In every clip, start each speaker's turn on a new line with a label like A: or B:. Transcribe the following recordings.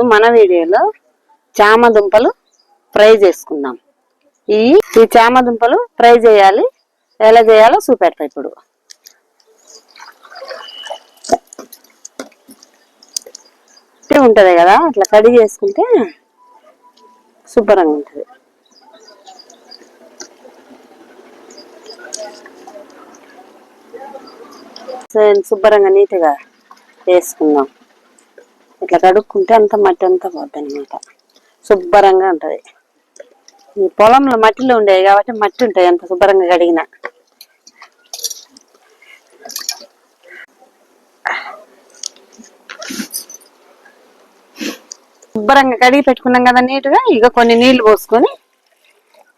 A: ఈరోజు మన వీడియోలో చామ దుంపలు ఫ్రై చేసుకుందాం. ఈ ఈ చామ దుంపలు ఫ్రై చేయాలి. ఎలా చేయాలో చూపెడతా ఇప్పుడు. ఉంటుంది కదా అట్లా కడిగి చేసుకుంటే శుభ్రంగా ఉంటుంది. శుభ్రంగా నీట్గా వేసుకుందాం ఇట్లా కడుక్కుంటే అంత మట్టి అంతా పోద్ది అనమాట శుభ్రంగా ఉంటది. ఈ పొలంలో మట్టిలో ఉండేవి కాబట్టి మట్టి ఉంటాయి అంత శుభ్రంగా కడిగిన. శుభ్రంగా కడిగి పెట్టుకున్నాం కదా నీట్గా ఇక కొన్ని నీళ్ళు పోసుకొని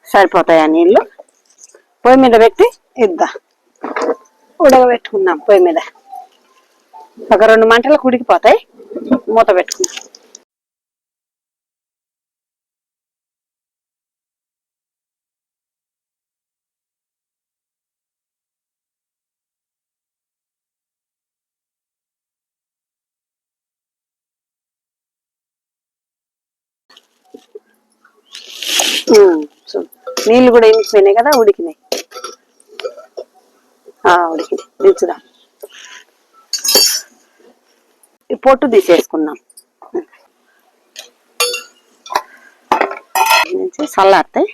A: సరిపోతాయి ఆ నీళ్ళు. పొయ్యి మీద పెట్టి ఇద్దా. ఉడకబెట్టుకుందాం పొయ్యి మీద. ఒక రెండు మంటలకు ఉడికిపోతాయి మూత పెట్టుకుందాం నీళ్ళు కూడా ఇంకిపోయినాయి కదా? ఉడికినాయి. ఆ, ఉడికినాయి. దించుదాం. ఈ పొట్టు తీసేసుకుందాం నుంచి చల్లారుతాయి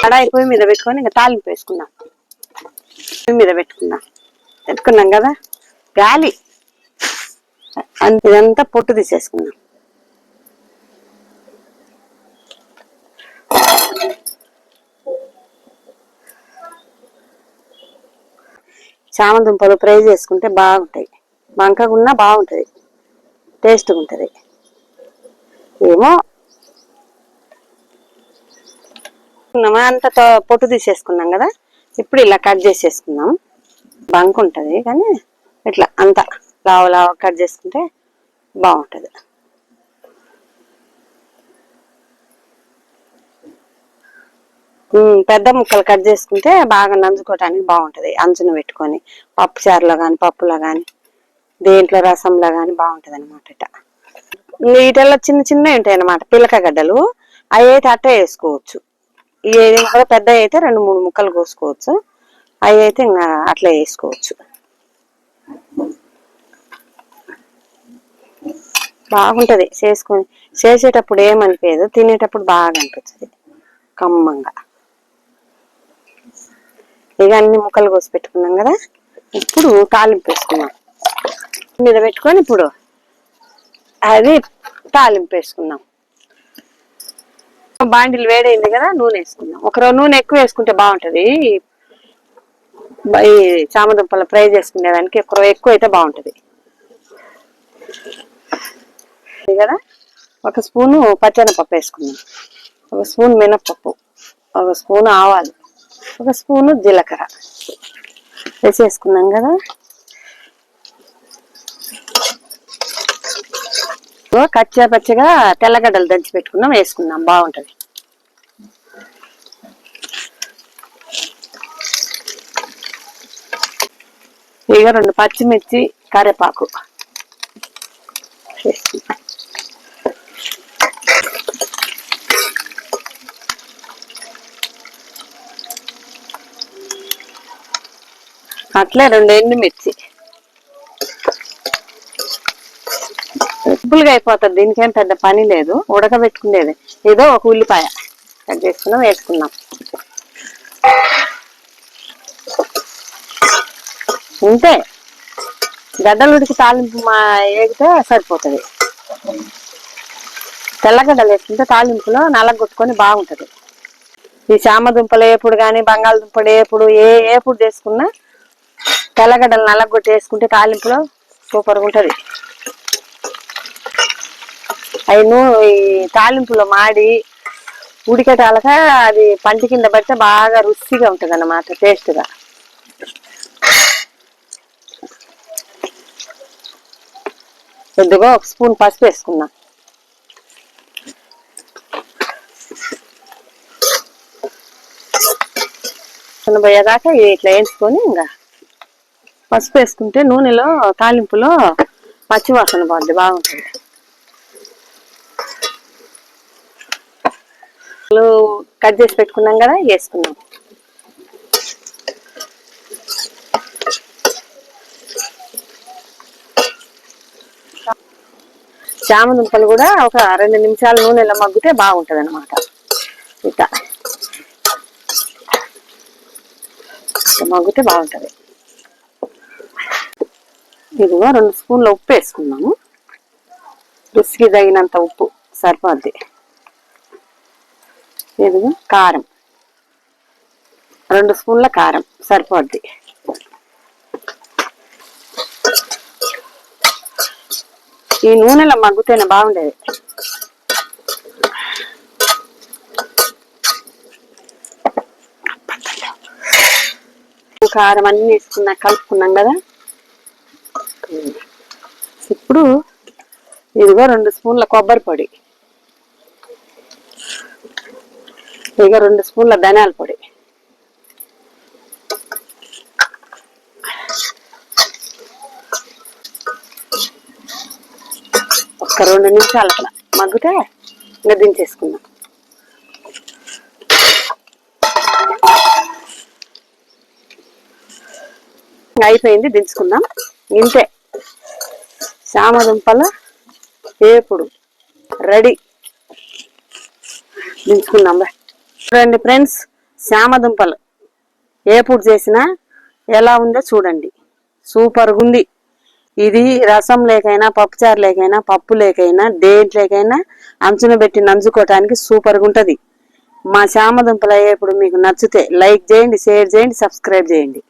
A: కడాయి పొయ్యి మీద పెట్టుకొని ఇంకా తాలింపు వేసుకుందాం పొయ్యి మీద పెట్టుకుందాం పెట్టుకున్నాం కదా? గాలి. అంత ఇదంతా పొట్టు తీసేసుకుందాం చామదుంపలు ఫ్రై చేసుకుంటే బాగుంటాయి. బంకగున్నా బాగుంటుంది. టేస్ట్గా ఉంటుంది ఏమో అంత తో- పొట్టు తీసేసుకున్నాం కదా ఇప్పుడు ఇలా కట్ చేసేసుకుందాం. బంక్ ఉంటుంది కానీ ఇట్లా అంత లావు లావు కట్ చేసుకుంటే బాగుంటుంది. పెద్ద ముక్కలు కట్ చేసుకుంటే బాగా నంచుకోవటానికి బాగుంటుంది. అంచున పెట్టుకొని పప్పు చారులో కానీ పప్పులో కానీ దేంట్లో రసంలో కానీ బాగుంటుంది అనమాట ఇట వీటిల్లో చిన్న చిన్నవి ఉంటాయి అనమాట పిలకగడ్డలు. అవి అయితే అట్టే వేసుకోవచ్చు. ఏది ముక్కలు పెద్ద అయితే రెండు మూడు ముక్కలు కోసుకోవచ్చు. అవి అయితే ఇంకా అట్లా వేసుకోవచ్చు. బాగుంటది. చేసుకొని చేసేటప్పుడు ఏమనిపించదు తినేటప్పుడు బాగా అనిపిస్తుంది. కమ్మంగా. ఇక అన్ని ముక్కలు కోసి పెట్టుకున్నాం కదా? ఇప్పుడు తాలింపు వేసుకున్నాం మీద పెట్టుకొని ఇప్పుడు అది తాలింపు వేసుకుందాం. బాండిలు వేడైంది కదా నూనె వేసుకుందాం. ఒక నూనె ఎక్కువ వేసుకుంటే బాగుంటుంది. ఈ చామదుంపలు ఫ్రై చేసుకునేదానికి ఒకరో ఒక ఎక్కువ అయితే బాగుంటుంది. కదా? ఒక స్పూను పచ్చెనపప్పు వేసుకుందాం. ఒక స్పూన్ మినప్పప్పు. ఒక స్పూన్ ఆవాలు. ఒక స్పూను జీలకర్ర. వేసేసుకున్నాం కదా. కచ్చా పచ్చగా తెల్లగడ్డలు దంచి పెట్టుకున్నాం వేసుకున్నాం. బాగుంటది. ఇక రెండు పచ్చిమిర్చి కరివేపాకు. అట్లే రెండు ఎండుమిర్చి సింపుల్గా అయిపోతుంది దీనికేం పెద్ద పని లేదు. ఉడకబెట్టుకునేది. ఏదో ఒక ఉల్లిపాయ కట్ చేసుకున్నాం వేసుకున్నాం. అంతే గడ్డలు ఉడికి తాలింపు మా ఏగితే సరిపోతుంది. తెల్లగడ్డలు వేసుకుంటే తాలింపులో నల్లగొట్టుకొని బాగుంటుంది. ఈ చామదుంపలు ఏపుడు కానీ బంగాళదుంపలు ఏపుడు ఏ ఏపుడు చేసుకున్నా తెల్లగడ్డలు నల్లగొట్టి వేసుకుంటే తాలింపులో సూపర్గా ఉంటుంది. అవి ఈ తాలింపులో మాడి ఉడికేటాలక అది పంటి కింద పడితే బాగా రుచిగా ఉంటుంది అన్నమాట టేస్ట్గా. కొద్దిగా ఒక స్పూన్ పసుపు వేసుకున్నా. పోయేదాకా ఇట్లా వేయించుకొని ఇంకా పసుపు వేసుకుంటే నూనెలో తాలింపులో పచ్చివాసన పోద్ది బాగుంటుంది. కట్ చేసి పెట్టుకున్నాం కదా వేసుకున్నాం చామ దుంపలు కూడా ఒక రెండు నిమిషాలు నూనెలో మగ్గితే బాగుంటుంది అనమాట ఇట్లా మగ్గితే బాగుంటుంది. ఇదిగో రెండు స్పూన్ల ఉప్పు వేసుకున్నాము రుచికి తగినంత ఉప్పు సరిపోద్ది. ఇదిగో కారం. రెండు స్పూన్ల కారం సరిపోద్ది. ఈ నూనెలో మగ్గుతేనే బాగుండేది. కారం అన్ని వేసుకున్నా కలుపుకున్నాం కదా? ఇప్పుడు ఇదిగో రెండు స్పూన్ల కొబ్బరి పొడి. ఇక రెండు స్పూన్ల ధనియాల పొడి. ఒక రెండు నిమిషాలు అట్లా మగ్గితే ఇంకా దించేసుకుందాం. అయిపోయింది దించుకుందాం. ఇంతే. చామదుంపల వేపుడు. రెడీ. దించుకుందాం చూడండి ఫ్రెండ్స్ చామదుంపలు ఏపుడు చేసినా ఎలా ఉందో చూడండి. సూపర్గా ఉంది ఇది రసం లేకైనా పప్పుచారు లేకైనా పప్పు లేకైనా దేంట్లేకైనా అంచున పెట్టి నంచుకోవటానికి సూపర్గా ఉంటుంది మా శ్యామదుంపల ఏపుడు మీకు నచ్చితే లైక్ చేయండి షేర్ చేయండి సబ్స్క్రైబ్ చేయండి.